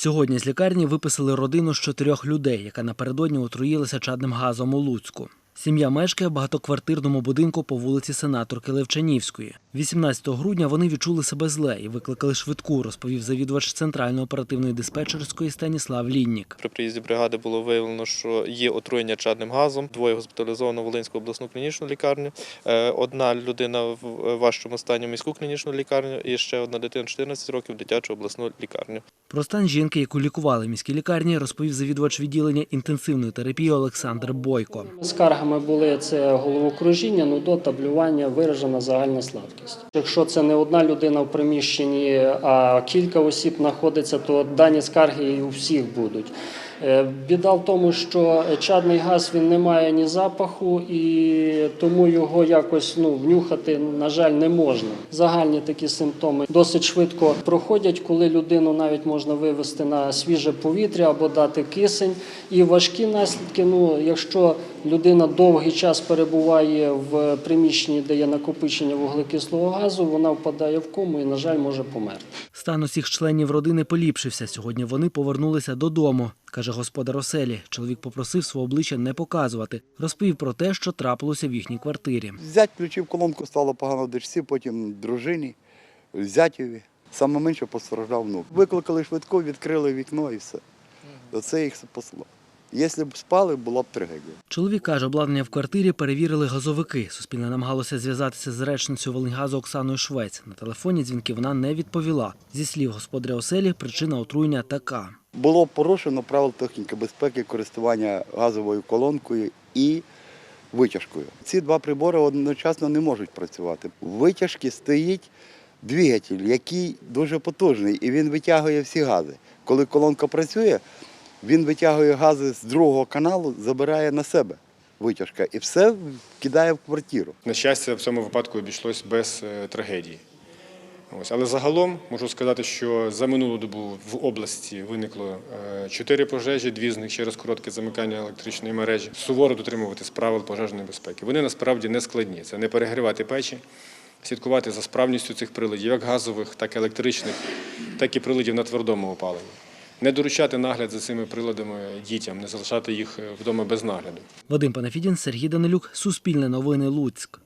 Сьогодні з лікарні виписали родину з чотирьох людей, яка напередодні отруїлася чадним газом у Луцьку. Сім'я мешкає в багатоквартирному будинку по вулиці Сенаторки Левчанівської. 18 грудня вони відчули себе зле і викликали швидку, розповів завідувач центральної оперативної диспетчерської Станіслав Ліннік. При приїзді бригади було виявлено, що є отруєння чадним газом. Двоє госпіталізовано в Волинську обласну клінічну лікарню. Е, Одна людина в важчому стані в міську клінічну лікарню і ще одна дитина 14 років в дитячу обласну лікарню. Про стан жінки, яку лікували в міській лікарні, розповів завідувач відділення інтенсивної терапії Олександр Бойко. Скаргами були це головокружіння, нудота, блювання, виражена загальна слабкість. Якщо це не одна людина в приміщенні, а кілька осіб знаходиться, то дані скарги і у всіх будуть. Е, Біда в тому, що чадний газ він не має ні запаху, і тому його якось ну, внюхати, на жаль, не можна. Загальні такі симптоми досить швидко проходять, коли людину навіть можна вивести на свіже повітря або дати кисень. І важкі наслідки, ну, якщо людина довгий час перебуває в приміщенні, де є накопичення вуглекислого газу, вона впадає в кому і, на жаль, може померти. Стан усіх членів родини поліпшився. Сьогодні вони повернулися додому, каже господар оселі. Чоловік попросив свого обличчя не показувати. Розповів про те, що трапилося в їхній квартирі. Зять включив колонку, стало погано дочці, потім дружині, зятєві. Саме менше постраждав внук. Викликали швидко, відкрили вікно і все. Це їх спасло. Якщо б спали, була б трагедія. Чоловік каже, обладнання в квартирі перевірили газовики. Суспільне намагалося зв'язатися з речницею Волиньгазу Оксаною Швець. На телефоні дзвінки вона не відповіла. Зі слів господаря оселі, причина отруєння така. Було порушено правил техніки безпеки користування газовою колонкою і витяжкою. Ці два прибори одночасно не можуть працювати. В витяжці стоїть двигатель, який дуже потужний, і він витягує всі гази. Коли колонка працює, він витягує гази з другого каналу, забирає на себе витяжка і все кидає в квартиру. На щастя, в цьому випадку обійшлось без е, трагедії. Ось. Але загалом можу сказати, що за минулу добу в області виникло е, чотири пожежі, дві з них через коротке замикання електричної мережі. Суворо дотримуватись правил пожежної безпеки. Вони насправді не складні. Це не перегрівати печі, слідкувати за справністю цих приладів, як газових, так і електричних, так і приладів на твердому опаленні. Не доручати нагляд за цими приладами дітям, не залишати їх е, вдома без нагляду. Вадим Панафідін, Сергій Данилюк, Суспільне новини Луцьк.